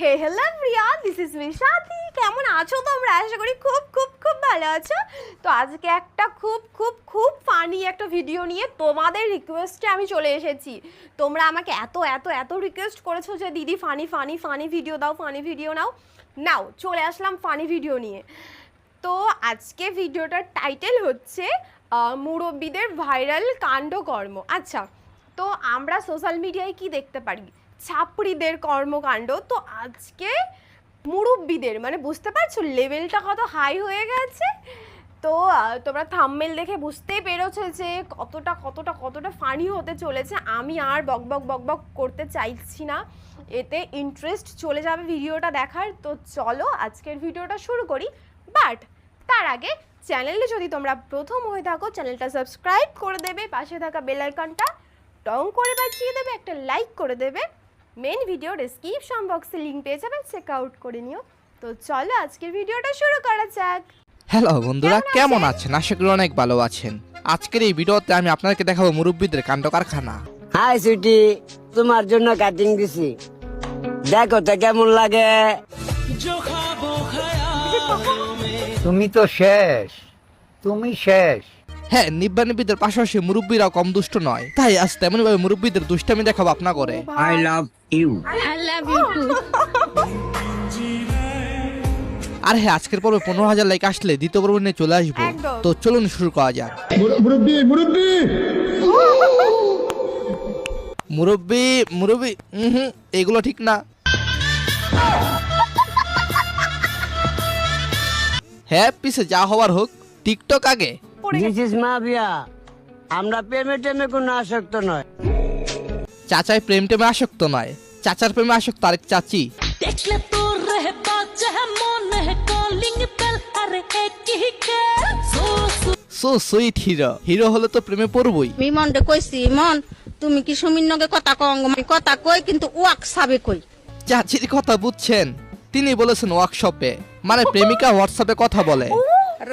Hey hello Priya this is Mishati কেমন আছো তোমরা? আশা করি খুব খুব খুব ভালো আছো। তো আজকে একটা খুব খুব খুব ফানি একটা ভিডিও নিয়ে তোমাদের রিকোয়েস্টে আমি চলে এসেছি। তোমরা আমাকে এত এত এত রিকোয়েস্ট করেছ যে, দিদি ফানি ফানি ফানি ভিডিও দাও ফানি ভিডিও নাও। নাও চলে আসলাম ফানি ভিডিও নিয়ে। তো আজকে ভিডিওটার টাইটেল হচ্ছে মুরব্বিদের ভাইরাল কাণ্ডকর্ম। আচ্ছা তো আমরা সোশ্যাল মিডিয়ায় কি দেখতে পারি? ছাপড়িদের কর্মকাণ্ড। তো আজকে মুরব্বিদের মানে বুঝতে পারছ লেভেলটা কত হাই হয়ে গেছে? তো তোমরা থাম্মেল দেখে বুঝতেই পেরেছ যে কতটা কতটা কতটা ফানি হতে চলেছে। আমি আর বক বক বক বক করতে চাইছি না। এতে ইন্টারেস্ট চলে যাবে ভিডিওটা দেখার। তো চলো, আজকের ভিডিওটা শুরু করি। বাট তার আগে চ্যানেলে যদি তোমরা প্রথম হয়ে থাকো চ্যানেলটা সাবস্ক্রাইব করে দেবে। পাশে থাকা বেল আইকনটা টং করে বাজিয়ে দেবে, একটা লাইক করে দেবে। মেন ভিডিও ডেসক্রিপশন বক্সে লিঙ্ক পেয়ে যাবে চেক আউট করে নিও। তো চলো আজকের ভিডিওটা শুরু করা যাক। হ্যালো বন্ধুরা কেমন আছেন? আশা করি অনেক ভালো আছেন। আজকের এই ভিডিওতে আমি আপনাদেরকে দেখাবো মুরব্বীদের কাণ্ড কারখানা হাই সুইটি তোমার জন্য কাটিং দিছি। দেখো তো কেমন লাগে। তুমি তো শেষ তুমি শেষ। হ্যাঁ নিব্বা নিব্বিদের পাশাপাশি মুরব্বীরাও কম দুষ্ট নয়। তাই আজ তেমন ভাবে মুরব্বীদের দুষ্টামি দেখাবো আপনা করে। আই লাভ ইউ আর হ্যাঁ আজকের পর্বে পনেরো হাজার লাইক আসলে দ্বিতীয় পর্ব নিয়ে চলে আসব। তো চলুন শুরু করা যাক। মুরব্বী মুরব্বী! হুম এগুলো ঠিক না। হ্যাঁ পিছে যা হওয়ার হোক টিকটক আগে। পড়ে দিস ইজ মাফিয়া আমরা প্রেমে টেমে কোনো আসক্ত নয়। চাচাই প্রেম টেমে আসক্ত নয়। চাচার প্রেমে আসক্ত আরেক চাচি। দেখলে তোর রে বাজে মনে কলিং বেল আরে একই খেল so so so sweet hero hero হলে তো প্রেমে পড়বই। আমি মনটা কইছি মন তুমি কি সুমির নগে কথা কং কথা কই কিন্তু ওয়াক সাবে কই? চাচির কথা বুঝছেন। তিনি বলেছেন ওয়ার্কশপে মানে প্রেমিকা হোয়াটসঅ্যাপে কথা বলে।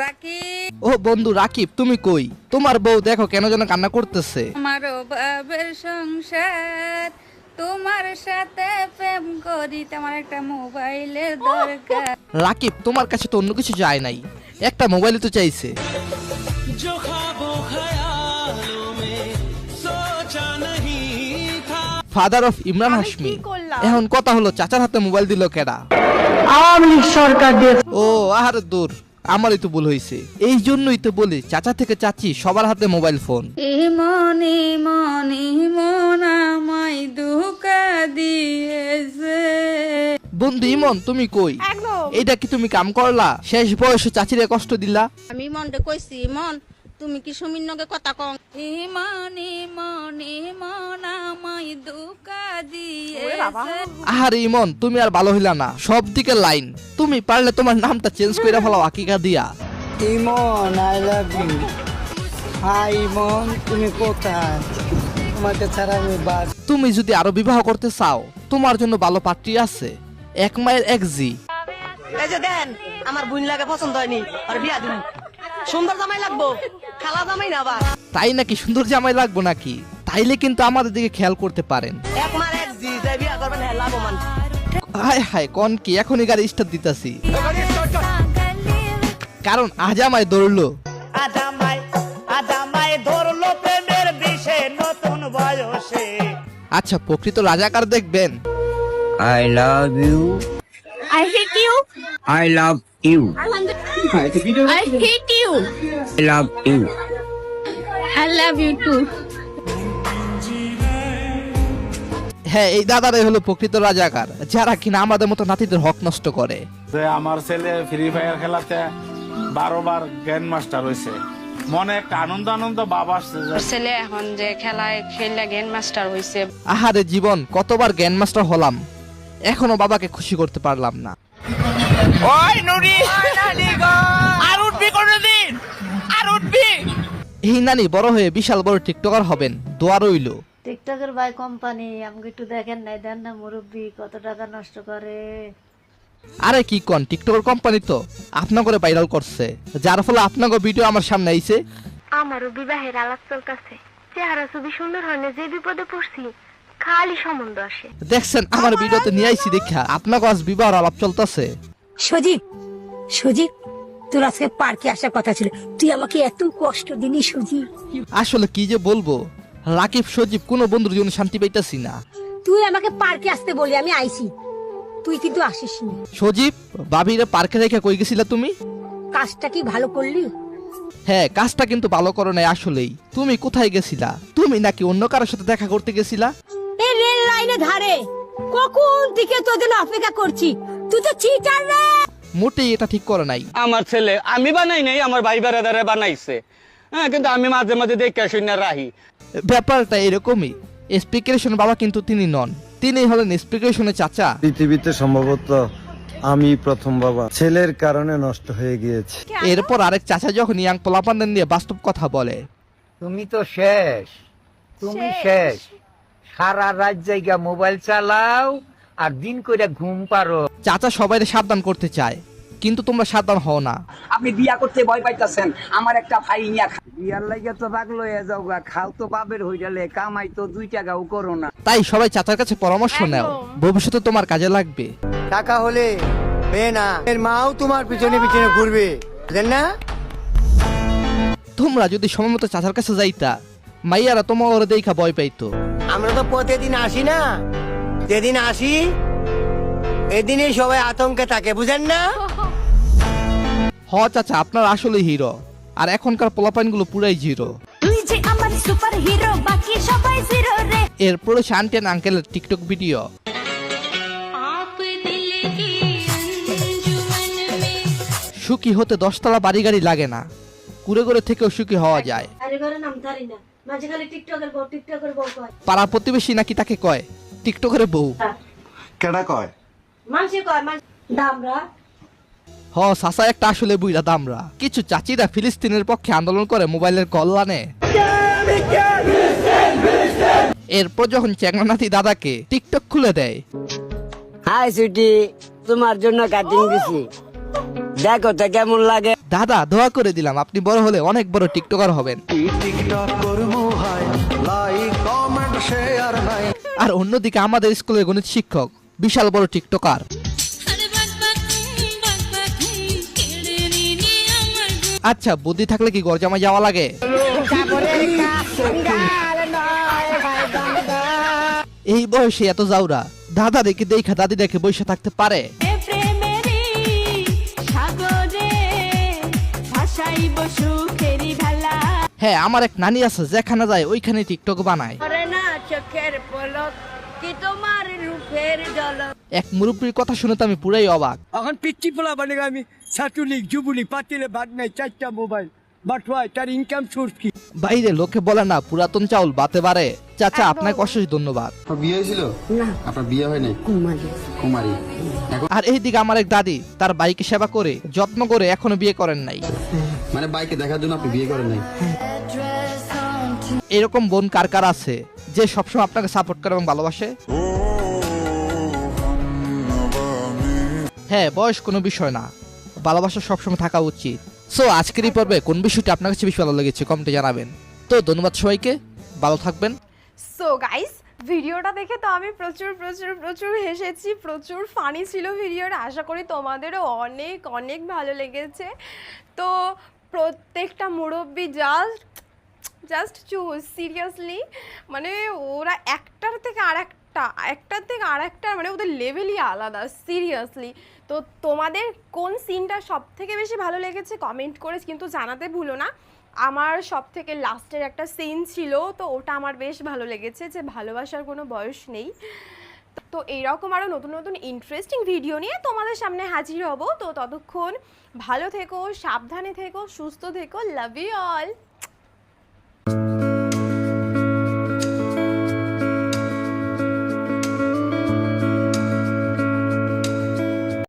রাকি ও বন্ধু রাকিব তুমি কই? তোমার বউ দেখো কেন যেন কান্না করতেছে। আমার বাবের সংসার তোমার সাথে প্রেম করিতে আমার একটা মোবাইলের দরকার। রাকিব তোমার কাছে তো অন্য কিছু যায় নাই। একটা মোবাইল তো চাইছে। ফাদার অফ ইমরান করলাম? এখন কথা হলো চাচার হাতে মোবাইল দিল কেডা? আওয়ামী সরকার দিয়ে ও আহার দূর। আমারই তো ভুল হয়েছে এই জন্যই তো বলি চাচা থেকে চাচি সবার হাতে মোবাইল ফোন। মনে মনে মন আমায় দুকা দিয়েছে। বন্ধু ইমন তুমি কই? এটা কি তুমি কাম করলা? শেষ বয়সে চাচিরে কষ্ট দিলা? আমি মনটা কইছি মন তুমি কি সুমির নগে কথা কং মনে মনে মন আমায় দুকা বাবা। আহারে ইমন তুমি আর ভালো হইলা না। সব দিকে লাইন। তুমি পারলে তোমার নামটা চেঞ্জ করে ফেলাও আকিকা দিয়া। Emon I love you hi Emon তুমি কোথায়? তোমাকে ছাড়া আমি বাদ তুমি যদি আরও বিবাহ করতে চাও তোমার জন্য ভালো পাত্রী আছে। এক মায়ের এক জি। এই যে দেন আমার বুন লাগে পছন্দ হয়নি আর বিয়া দিন সুন্দর জামাই লাগবো। খালা জামাই না আবার? তাই নাকি সুন্দর জামাই লাগবো নাকি? তাইলে কিন্তু আমাদের দিকে খেয়াল করতে পারেন। এক মার এক জি যে বিয়া করবেন হ্যাঁ লাভবান। হায় হায় কন কি? এখনই গাড়ি স্টার্ট দিতাছি। কারণ আজ আমায় দৌড়লো আদামাই আদামাই ধরলো প্রেমের বিষে নতুন বয়সে। আচ্ছা প্রকৃত রাজাকার দেখবেন। I love you I hate you. I love you I hate you. I love you I love you too. হ্যাঁ এই দাদারাই হলো প্রকৃত রাজাকার যারা কিনা আমাদের মতো নাতিদের হক নষ্ট করে। যে আমার ছেলে ফ্রি ফায়ার খেলাতে বারো বার গ্র্যান্ড মাস্টার হয়েছে। মনে একটা আনন্দ আনন্দ আসছে ছেলে এখন যে খেলায় খেললে মাস্টার হয়েছে আহারে জীবন কতবার জ্ঞান মাস্টার হলাম। এখনও বাবাকে খুশি করতে পারলাম না। ওই নুরি। আর উঠবি কোনদিন। আর উঠবি। এই নানি বড় হয়ে বিশাল বড় টিকটকার হবেন দোয়া রইল। টিকটকের বাই কোম্পানি আমাকে একটু দেখেন নাই দেন না মুরব্বী কত টাকা নষ্ট করে। আরে কি কন টিকটকের কোম্পানি তো আপনাকে ভাইরাল করছে। যার ফলে আপনাকে ভিডিও আমার সামনে আইছে। আমারও বিবাহের আলাপ চলতেছে। চেহারা ছবি সুন্দর হয় না যে বিপদে পড়ছি খালি সম্বন্ধ আসে। দেখছেন আমার ভিডিওতে নিয়ে আইছি দেখা। আপনাকে আজ বিবাহ আলাপ চলতেছে। সজীব সজীব তোর আজকে পার্কে আসার কথা ছিল। তুই আমাকে এত কষ্ট দিলি সজীব। আসলে কি যে বলব? রাকিব সজীব কোনো বন্ধুর জন্য শান্তি পাইতাছি না। তুই আমাকে পার্কে আসতে বলি আমি আইছি। তুই কিন্তু আসিস নি। সজীব বাবিরে পার্কে রেখে কই গেছিলা তুমি? কাজটা কি ভালো করলি? হ্যাঁ কাজটা কিন্তু ভালো করো নাই আসলেই। তুমি কোথায় গেছিলা? তুমি নাকি অন্য কারোর সাথে দেখা করতে গেছিলা? এই রেল লাইনে ধারে। কখন থেকে তোদের অপেক্ষা করছি? তুই তো চিটার রে মোটেই এটা ঠিক করে নাই। আমার ছেলে আমি বানাই নাই আমার ভাই বেড়াদারে বানাইছে। হ্যাঁ কিন্তু আমি মাঝে মাঝে দেখে শুনে রাহি। ব্যাপারটা এরকমই। স্পিকারেশন বাবা কিন্তু তিনি নন। তিনি হলেন স্পিকারেশনের চাচা। পৃথিবীতে সম্ভবত আমি প্রথম বাবা। ছেলের কারণে নষ্ট হয়ে গিয়েছে। এরপর আরেক চাচা যখন ইয়াং পোলাপানদের নিয়ে বাস্তব কথা বলে। তুমি তো শেষ। তুমি শেষ। সারা রাত জায়গা মোবাইল চালাও আর দিন করে ঘুম পারো। চাচা সবাই সাবধান করতে চায় কিন্তু তোমরা সাবধান হও না। আপনি বিয়া করতে ভয় পাইতাছেন আমার একটা ভাই নিয়া বিয়ার লাগে তো পাগলো হয়ে যাও গা খাও তো বাপের হয়ে গেলে কামাই তো দুই টাকাও করো না। তাই সবাই চাচার কাছে পরামর্শ নাও ভবিষ্যতে তোমার কাজে লাগবে। টাকা হলে মেয়ে না এর মাও তোমার পিছনে পিছনে ঘুরবে বুঝলেন না? তোমরা যদি সময় মতো চাচার কাছে যাইতা মাইয়ারা তোমার ওরা দেখা ভয় পাইতো। আমরা তো প্রতিদিন আসি না। যেদিন আসি এদিনই সবাই আতঙ্কে থাকে বুঝেন না? হ চাচা আপনার আসলে হিরো। আর এখনকার পোলাপাইনগুলো পুরাই জিরো। তুই যে আমার সুপার হিরো বাকি সবাই জিরো রে। এরপরে সে আঙ্কেলের টিকটক ভিডিও। সুখী হতে দশতলা বাড়ি গাড়ি লাগে না। কুড়ে করে থেকেও সুখী হওয়া যায়। পাড়ার প্রতিবেশী নাকি তাকে কয়? টিকটকের বউ। কেডা কয়? মানুষে কয় মানুষ দামরা। হ সাসা একটা আসলে বুইরা দামরা। কিছু চাচিরা ফিলিস্তিনের পক্ষে আন্দোলন করে মোবাইলের কল্যাণে। এরপর যখন চেংনানাথি দাদাকে টিকটক খুলে দেয়। হাই সুইটি তোমার জন্য কাটিং দিছি। দেখো তো কেমন লাগে। দাদা দোয়া করে দিলাম আপনি বড় হলে অনেক বড় টিকটকার হবেন। আর অন্যদিকে আমাদের স্কুলের গণিত শিক্ষক, বিশাল বড় টিকটকার। আচ্ছা বুদ্ধি থাকলে কি গরজামা যাওয়া লাগে? এই বয়সে এত যাওরা দাদা দেখে দেখা, দাদি দেখে বসে থাকতে পারে? হ্যাঁ আমার এক নানি আছে, যেখানে যায়, ওইখানে টিকটক বানায় না চোখের পলক কি তোমার রূপের ঝলক এক মুরব্বীর কথা শুনে তো আমি পুরাই অবাক। এখন পিচ্ছি পোলা বানে আমি ছাত্রলীগ যুবলীগ পাতিলে বাদ নাই চারটা মোবাইল তার ইনকাম সোর্স কি? বাইরে লোকে বলে না পুরাতন চাউল বাতে পারে। চাচা আপনাকে অশেষ ধন্যবাদ। বিয়ে হয়েছিল? আপনার বিয়ে হয় নাই? কুমারী। আর এইদিকে আমার এক দাদি তার বাইকে সেবা করে যত্ন করে এখনও বিয়ে করেন নাই। মানে বাইকে দেখার জন্য আপনি বিয়ে করেন নাই? এরকম বোন কার কার আছে যে সবসময় আপনাকে সাপোর্ট করে এবং ভালোবাসে? হ্যাঁ বয়স কোনো বিষয় না। ভালোবাসা সবসময় থাকা উচিত। সো আজকের এই পর্বে কোন বিষয়টি আপনার কাছে বেশি ভালো লেগেছে কমেন্টে জানাবেন। তো, ধন্যবাদ সবাইকে। ভালো থাকবেন। সো গাইস ভিডিওটা দেখে তো আমি প্রচুর প্রচুর প্রচুর হেসেছি, প্রচুর ফানি ছিল ভিডিওটা। আশা করি তোমাদেরও অনেক অনেক ভালো লেগেছে। তো, প্রত্যেকটা মুরব্বী জাস্ট জাস্ট চুজ সিরিয়াসলি মানে ওরা একটার থেকে আর একটা, একটার থেকে আর একটা মানে ওদের লেভেলই আলাদা সিরিয়াসলি তো তোমাদের কোন সিনটা সব থেকে বেশি ভালো লেগেছে কমেন্ট করে কিন্তু জানাতে ভুলো না। আমার সব থেকে লাস্টের একটা সিন ছিল, তো ওটা আমার বেশ ভালো লেগেছে যে ভালোবাসার কোনো বয়স নেই। তো এইরকম আরও নতুন নতুন ইন্টারেস্টিং ভিডিও নিয়ে তোমাদের সামনে হাজির হব। তো ততক্ষণ ভালো থেকো, সাবধানে থেকো, সুস্থ থেকো লাভ ইউ অল